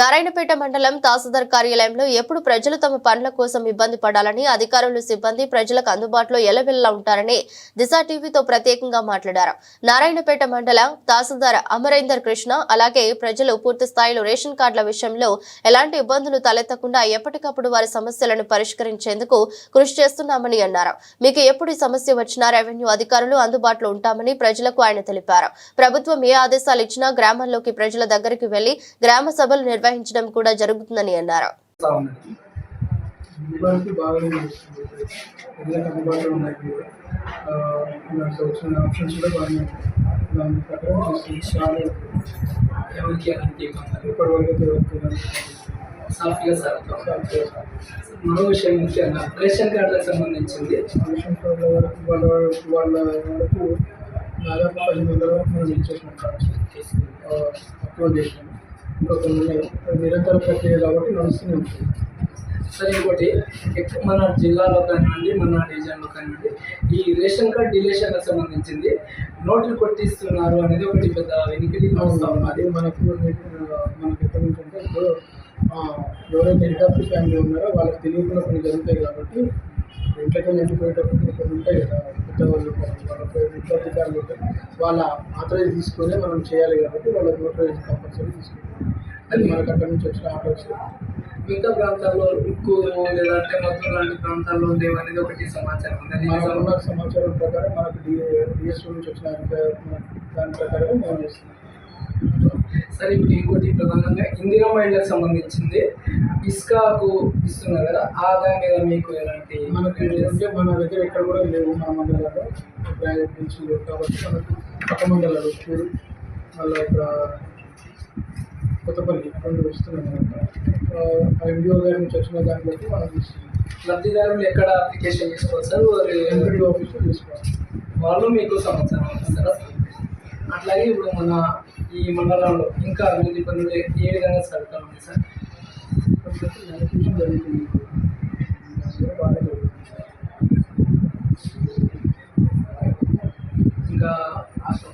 నారాయణపేట మండలం తహసీల్దార్ కార్యాలయంలో ఎప్పుడు ప్రజలు తమ పనుల కోసం ఇబ్బంది పడాలని అధికారులు సిబ్బంది ప్రజలకు అందుబాటులో ఎలవెల్లా ఉంటారని దిశ టీవీతో ప్రత్యేకంగా మాట్లాడారు. నారాయణపేట మండల తహసీల్దార్ అమరేందర్ కృష్ణ అలాగే ప్రజలు పూర్తి స్థాయిలో రేషన్ కార్డుల విషయంలో ఎలాంటి ఇబ్బందులు తలెత్తకుండా ఎప్పటికప్పుడు వారి సమస్యలను పరిష్కరించేందుకు కృషి చేస్తున్నామని అన్నారు. మీకు ఎప్పుడు ఈ సమస్య వచ్చినా రెవెన్యూ అధికారులు అందుబాటులో ఉంటామని ప్రజలకు ఆయన తెలిపారు. ప్రభుత్వం ఏ ఆదేశాలు ఇచ్చినా గ్రామాల్లోకి ప్రజల దగ్గరికి వెళ్ళి గ్రామ సభలు నిర్వహించడం కూడా జరుగుతుందని అన్నారు. చేస్తా బాగానే నడుస్తుంది అందుబాటులో ఉన్నాయి వచ్చిన ఆప్షన్స్ కూడా బాగానే దాని ప్రకారం చేస్తుంది ఎవరికి వరకు మరో విషయం ముఖ్యంగా రేషన్ కార్డులకు సంబంధించింది రేషన్ వాళ్ళ వరకు వాళ్ళ వాళ్ళ వరకు దాదాపు పది వందల వరకు మనం ఇచ్చేసినాం అప్లోడ్ చేసినాం నిరంతర ప్రక్రియ కాబట్టి నడుస్తూనే ఉంటుంది. సరే ఇంకోటి మన జిల్లాలో కానివ్వండి మన డివిజన్లో కానివ్వండి ఈ రేషన్ కార్డ్ డిలేషన్కి సంబంధించింది నోట్లు కొట్టిస్తున్నారు అనేది ఒకటి పెద్ద ఉన్నది అది మనకు మనకి ఎక్కడి అంటే ఇప్పుడు ఎవరైతే హెడ్ ఫ్యామిలీ ఉన్నారో వాళ్ళకి తెలియకుండా కొన్ని జరుగుతాయి కాబట్టి ఇంట్లోకి వెళ్ళిపోయేటప్పుడు కొన్ని ఉంటాయి కదా పెద్దవాళ్ళు వాళ్ళ ఆథరైజ్ తీసుకొని మనం చేయాలి కాబట్టి వాళ్ళ నోటరైజ్ కంపల్సరీ తీసుకుంటాం. అది మనకు అక్కడి నుంచి వచ్చిన ఆర్డర్స్ మిగతా ప్రాంతాల్లో ఉక్కు లేదంటే మొత్తం లాంటి ప్రాంతాల్లో ఉండేవి అనేది ఒకటి సమాచారం. మనకు సమాచారం ప్రకారం మనకు డిఎస్ఓ నుంచి వచ్చిన దాని ప్రకారం మనం చేస్తున్నాం. సరే ఇప్పుడు ఇంకోటి ప్రధానంగా ఇందిరా మహిళలకు సంబంధించింది. ఇస్కాకు ఇస్తున్నారు కదా ఆ దాని మీద మీకు ఎలాంటి మనకి అంటే మన దగ్గర ఎక్కడ కూడా లేవు మన మండలాల్లో. నుంచి లేవు కాబట్టి మనకు పక్క మండలాలు మళ్ళీ ఇక్కడ కొత్తపల్లి రెండు వస్తున్నాయి మనకు ఎండిఓ గారి నుంచి వచ్చిన దాన్ని బట్టి మనం తీసుకున్నాం. లబ్ధిదారులు ఎక్కడ అప్లికేషన్ చేసుకోవాలి సార్? ఎంపీడీ ఆఫీస్లో తీసుకోవాలి. వాళ్ళు మీకు సమాచారం ఇస్తారా అట్లాగే ఇప్పుడు మన ఈ మండలంలో ఇంకా అభివృద్ధి పనులు ఏ విధంగా సాగుతా ఉంది సార్? జరుగుతుంది దాని కూడా బాగా జరుగుతుంది ఇంకా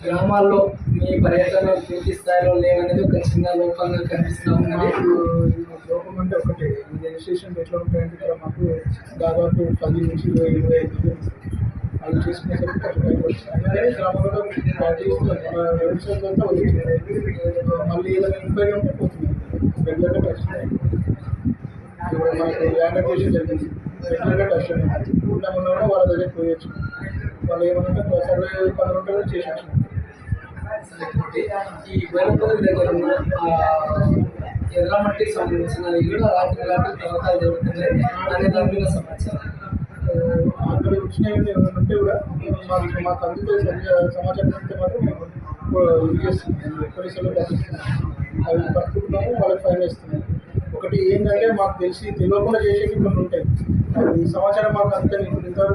గ్రామాల్లో మీ పర్యటన పూర్తి స్థాయిలో లేవనేది ఒక చిన్న లోపంగా కనిపిస్తూ ఉన్నది. లోపం అంటే ఒకటే. రిజిస్ట్రేషన్ ఎట్లా ఉంటాయంటే ఇక్కడ మాకు దాదాపు పది నుంచి ఇరవై ఇరవై ఐదు. వాళ్ళు చేసుకునేసరికి గ్రామంలో మళ్ళీ ఏదైనా ఎంక్వైరీ ఉంటే పోతుంది. రెగ్యులర్గా టచ్ ఇప్పుడు మనకు ల్యాండ్ అక్వేషన్ జరిగింది. రెగ్యులర్గా టచ్ ఉన్న వాళ్ళ దగ్గర పోయొచ్చు. వాళ్ళు ఏమన్నా సర్వే పనులు ఉంటే కూడా చేసేచ్చు ఈ దగ్గర ఉన్న ఎర్రమట్టికి సంబంధించిన ఇల్లు రాత్రి రాత్రి తవ్వకాలు జరుగుతున్నాయి. అనే దాని మీద సమాచారం అక్కడ వచ్చినవి ఏమైనా ఉంటే కూడా. మాకు మాకు అందుకే సమాచారం ఉంటే మాత్రం పోలీసులు అవి పట్టుకుంటున్నాము వాళ్ళకి ఫైన్ వేస్తున్నాం ఒకటి ఏంటంటే మాకు తెలిసి తెలియకుండా చేసేవి కొన్ని ఉంటాయి. సమాచారం మాకు అంతే